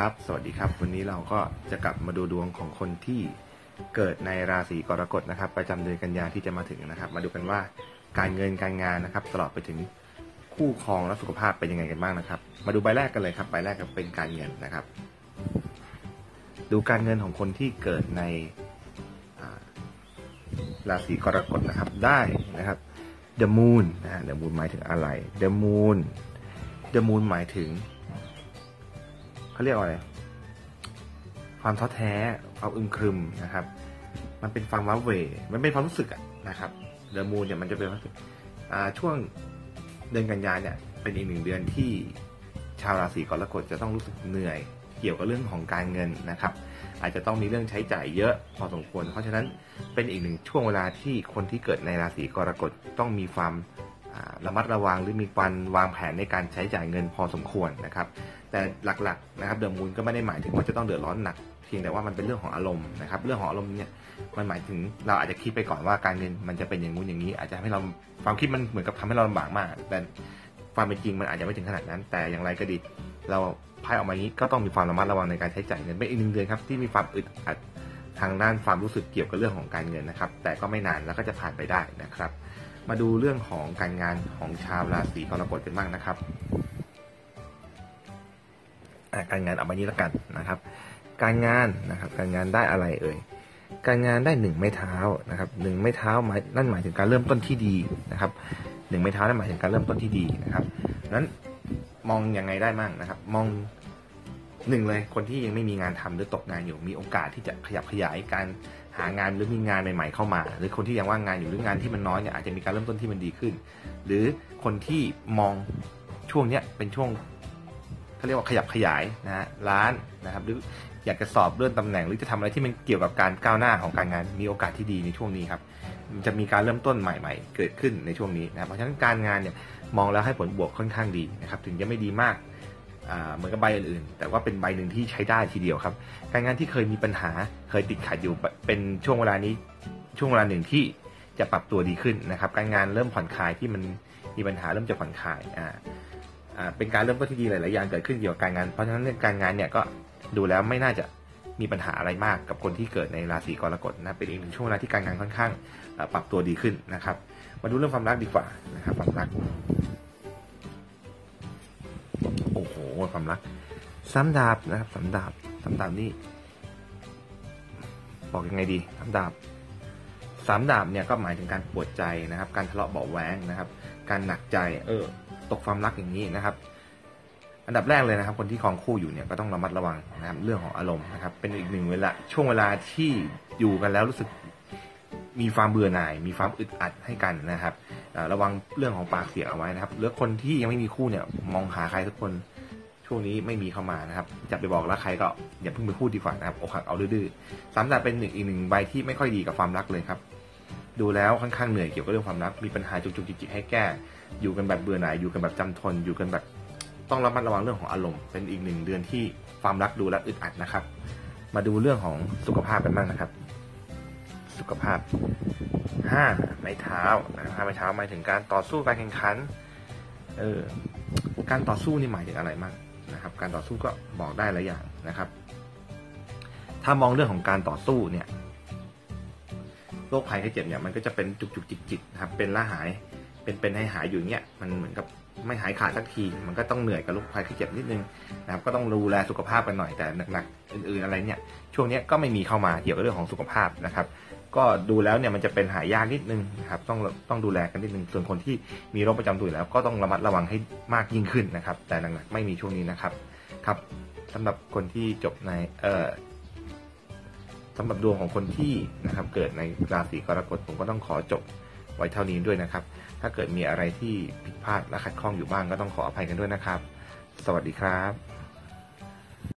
ครับ สวัสดีครับ วันนี้เราก็จะกลับมาดูดวงของคนที่เกิดในราศีกรกฎนะครับ ประจำเดือนกันยาที่จะมาถึงนะครับ มาดูกันว่าการเงินการงานนะครับ ตลอดไปถึงคู่ครองและสุขภาพเป็นยังไงกันบ้างนะครับ มาดูใบแรกกันเลยครับ ใบแรกก็เป็นการเงินนะครับ ดูการเงินของคนที่เกิดในราศีกรกฎนะครับ ได้นะครับ The Moon นะฮะ The Moon หมายถึงอะไร The Moon The Moon หมายถึง เขาเรียกว่าอะไร ความท้อแท้ ความอึมครึมนะครับ มันเป็นความว้าเหวมันเป็นความรู้สึกนะครับเดอะมูนเนี่ยมันจะเป็นความรู้สึกช่วงเดือนกันยาเนี่ย เป็นอีกหนึ่งเดือนที่ชาวราศีกรกฎจะต้องรู้สึกเหนื่อย เกี่ยวกับเรื่องของการเงินนะครับ อาจจะต้องมีเรื่องใช้จ่ายเยอะพอสมควร เพราะฉะนั้นเป็นอีกหนึ่งช่วงเวลาที่คนที่เกิดในราศีกรกฎต้องมีความ ระมัดระวังหรือมีการวางแผนในการใช้จ่ายเงินพอสมควรนะครับ แต่หลักๆนะครับเดอะมูนก็ไม่ได้หมายถึงว่าจะต้องเดือดร้อนหนักเพียงแต่ว่ามันเป็นเรื่องของอารมณ์นะครับ เรื่องของอารมณ์เนี่ยมันหมายถึงเราอาจจะคิดไปก่อนว่าการเงินมันจะเป็นอย่างงู้นอย่างนี้ อาจจะทำให้เราความคิดมันเหมือนกับทำให้เราลำบากมาก แต่ความเป็นจริงมันอาจจะไม่ถึงขนาดนั้น แต่อย่างไรก็ดีเราไพ่ออกมาอย่างนี้ก็ต้องมีความระมัดระวังในการใช้จ่ายเงินเป็นอีกหนึ่งเดือนครับที่มีความอึดอัดทางด้านความรู้สึกเกี่ยวกับเรื่องของการเงินนะครับ แต่ก็ไม่นานแล้วก็จะผ่านไปได้นะครับ มาดูเรื่องของการงานของชาวราศีกรกฎกันบ้างนะครับการงานเอาไปนี้แล้วกันนะครับ การงานนะครับ การงานได้อะไรเอ่ยการงานได้หนึ่งไม้เท้านะครับหนึ่งไม้เท้าหมายนั่นหมายถึงการเริ่มต้นที่ดีนะครับหนึ่งไม้เท้านั่นหมายถึงการเริ่มต้นที่ดีนะครับนั้นมองยังไงได้มั่งนะครับ มองหนึ่งเลยคนที่ยังไม่มีงานทำหรือตกงานอยู่มีโอกาสที่จะขยับขยายการ หางานหรือมีงานใหม่ๆเข้ามา หรือคนที่ยังว่างงานอยู่หรืองานที่มันน้อยเนี่ยอาจจะมีการเริ่มต้นที่มันดีขึ้น หรือคนที่มองช่วงเนี้ยเป็นช่วงเขาเรียกว่าขยับขยายนะฮะร้านนะครับ หรืออยากจะสอบเลื่อนตำแหน่ง หรือจะทำอะไรที่มันเกี่ยวกับการก้าวหน้าของการงานมีโอกาสที่ดีในช่วงนี้ครับจะมีการเริ่มต้นใหม่ๆ เกิดขึ้นในช่วงนี้นะเพราะฉะนั้นการงานเนี่ยมองแล้วให้ผลบวกค่อนข้างดีนะครับ ถึงจะไม่ดีมาก เหมือนกับใบอื่นๆ แต่ว่าเป็นใบหนึ่งที่ใช้ได้ทีเดียวครับ การงานที่เคยมีปัญหาเคยติดขัดอยู่เป็นช่วงเวลานี้ช่วงเวลาหนึ่งที่จะปรับตัวดีขึ้นนะครับ การงานเริ่มผ่อนคลายที่มันมีปัญหาเริ่มจะผ่อนคลายอ่าเป็นการเริ่มต้นที่ดีหลายๆอย่างเกิดขึ้นเกี่ยวกับการงาน เพราะฉะนั้นเรื่องการงานเนี่ยก็ดูแล้วไม่น่าจะมีปัญหาอะไรมากกับคนที่เกิดในราศีกรกฎนะเป็นอีกหนึ่งช่วงเวลาที่การงานค่อนข้างปรับตัวดีขึ้นนะครับ มาดูเรื่องความรักดีกว่านะครับความรัก ความรักซ้ำดาบนะครับซ้ำดาบซ้ำดาบนี่บอกยังไงดีซ้ำดาบสามดาบเนี่ยก็หมายถึงการปวดใจนะครับ การทะเลาะเบาะแว้งนะครับ การหนักใจเออตกความรักอย่างนี้นะครับ อันดับแรกเลยนะครับ คนที่ครองคู่อยู่เนี่ยก็ต้องระมัดระวังนะครับ เรื่องของอารมณ์นะครับ เป็นอีกหนึ่งเวลาช่วงเวลาที่อยู่กันแล้วรู้สึกมีความเบื่อหน่าย มีความอึดอัดให้กันนะครับ ระวังเรื่องของปากเสียงเอาไว้นะครับหรือคนที่ยังไม่มีคู่เนี่ย มองหาใครสักคน ช่วงนี้ไม่มีเข้ามานะครับ จะไปบอกรักใครก็อย่าเพิ่งไปพูดดีกว่านะครับอกหักเอาดื้อๆสามดาบเป็นหนึ่งอีกหนึ่งใบที่ไม่ค่อยดีกับความรักเลยครับ ดูแล้วค่อนข้างเหนื่อยเกี่ยวกับเรื่องความรัก มีปัญหาจุกจิกให้แก้ อยู่กันแบบเบื่อหน่ายอยู่กันแบบจำทน อยู่กันแบบต้องระมัดระวังเรื่องของอารมณ์ เป็นอีกหนึ่งเดือนที่ความรักดูแลอึดอัดนะครับ มาดูเรื่องของสุขภาพกันบ้างนะครับ สุขภาพห้าไม้เท้านะครับไม้เท้าหมายถึงการต่อสู้การแข่งขัน เออ การต่อสู้นี่หมายถึงอะไรมาก นะครับ การต่อสู้ก็บอกได้หลายอย่างนะครับ ถ้ามองเรื่องของการต่อสู้เนี่ยโรคภัยไข้เจ็บเนี่ยมันก็จะเป็นจุกจุกจิกจิกนะครับ เป็นละหาย เป็นเป็นให้หายอยู่เงี้ยมันเหมือนกับไม่หายขาดสักที มันก็ต้องเหนื่อยกับโรคภัยไข้เจ็บนิดนึงนะครับ ก็ต้องดูแลสุขภาพกันหน่อยแต่หนักๆอื่นๆอะไรเนี่ย ช่วงนี้ก็ไม่มีเข้ามาเกี่ยวกับเรื่องของสุขภาพนะครับ ก็ดูแล้วเนี่ยมันจะเป็นหายากนิดนึงนะครับต้องต้องดูแลกันนิดนึงส่วนคนที่มีโรคประจำตัวอยู่แล้วก็ต้องระมัดระวังให้มากยิ่งขึ้นนะครับ แต่หนักๆไม่มีช่วงนี้นะครับ ครับสำหรับคนที่จบในเอ่อสำหรับดวงของคนที่นะครับเกิดในราศีกรกฎผมก็ต้องขอจบไว้เท่านี้ด้วยนะครับ ถ้าเกิดมีอะไรที่ผิดพลาดและขัดข้องอยู่บ้างก็ต้องขออภัยกันด้วยนะครับ สวัสดีครับ